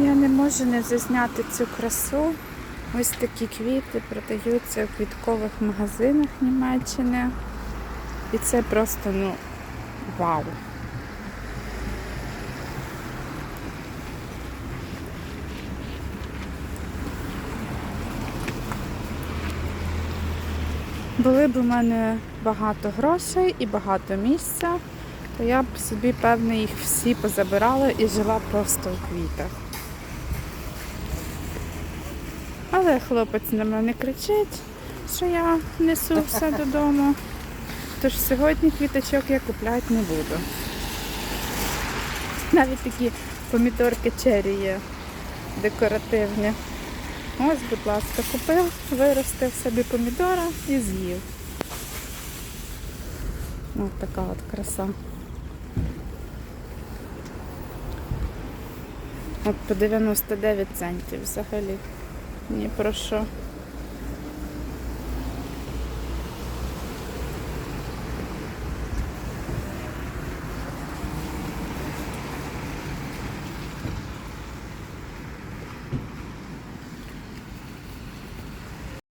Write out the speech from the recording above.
Я не можу не зазняти цю красу. Ось такі квіти продаються у квіткових магазинах Німеччини. І це просто, ну, вау. Були б у мене багато грошей і багато місця, то я б собі, певне, їх всі позабирала і жила просто у квітах. Але хлопець на мене кричить, що я несу все додому. Тож сьогодні квіточок я купляти не буду. Навіть такі помідорки чері є декоративні. Ось, будь ласка, купив, виростив собі помідора і з'їв. Ось така от краса. От по 99 центів взагалі. Ні про що.